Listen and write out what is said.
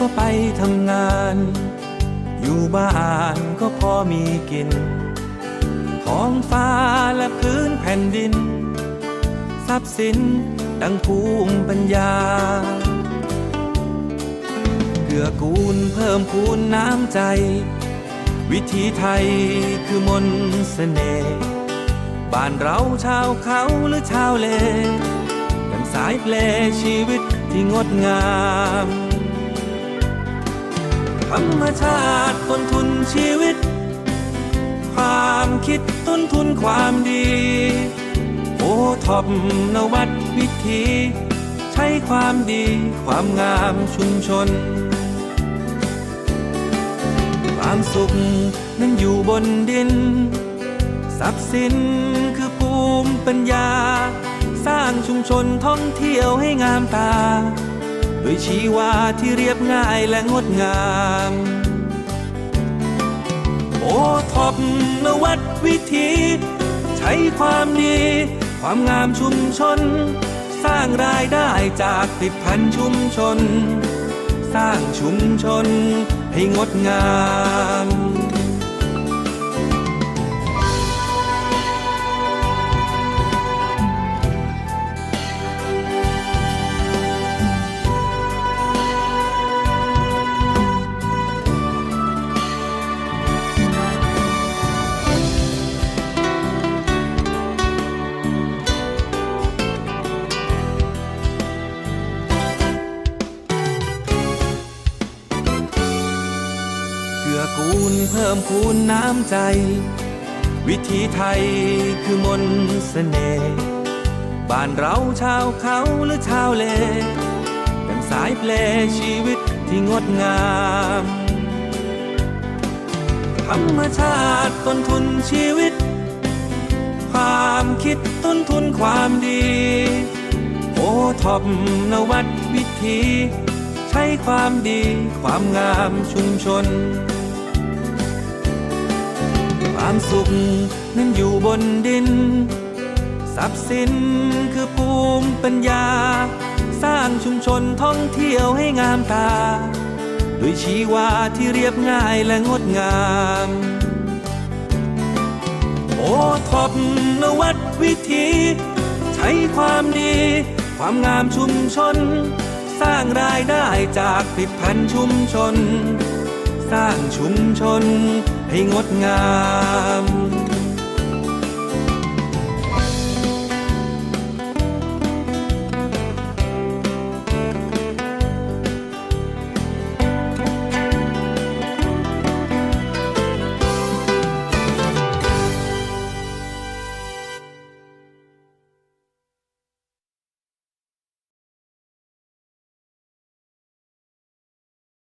ก็ไปทำงาน อยู่บ้านก็พอมีกิน ท้องฟ้าและพื้นแผ่นดิน ทรัพย์สินดังภูมิปัญญาเกื้อกูลเพิ่มพูนน้ำใจ วิธีไทยคือมนต์เสน่ห์บ้านเราชาวเขาหรือชาวเลดังสายเพลชีวิตที่งดงาม รรมชาติต้นทุนชีวิต ความคิดต้นทุนความดีโอท็อปนวัดวิธี ใช้ความดีความงามชุมชน ความสุขนั้นอยู่บนดิน ทรัพย์สินคือภูมิปัญญา สร้างชุมชนท่องเที่ยวให้งามตา ด้วยชีวาที่เรียบง่ายและงดงาม โอท็อปนวัดวิธี ใช้ความดี ความงามชุมชน สร้างรายได้จากติดพันชุมชน สร้างชุมชนให้งดงาม เกื้อกูลเพิ่มพูนน้ำใจ วิธีไทยคือมนต์เสน่ห์บ้านเราชาวเขาหรือชาวเลดังสายเพลชีวิตที่งดงาม ธรรมชาติต้นทุนชีวิต ความคิดต้นทุนความดี โอท็อปนวัดวิธีใช้ความดีความงามชุมชน ความสุขนั้นอยู่บนดิน ทรัพย์สินคือภูมิปัญญา สร้างชุมชนท่องเที่ยวให้งามตา ด้วยชีวาที่เรียบง่ายและงดงาม โอท็อปนวัดวิธี ใช้ความดี ความงามชุมชน สร้างรายได้จากผลิตภัณฑ์ชุมชน ร้างชุมชนให้งดงาม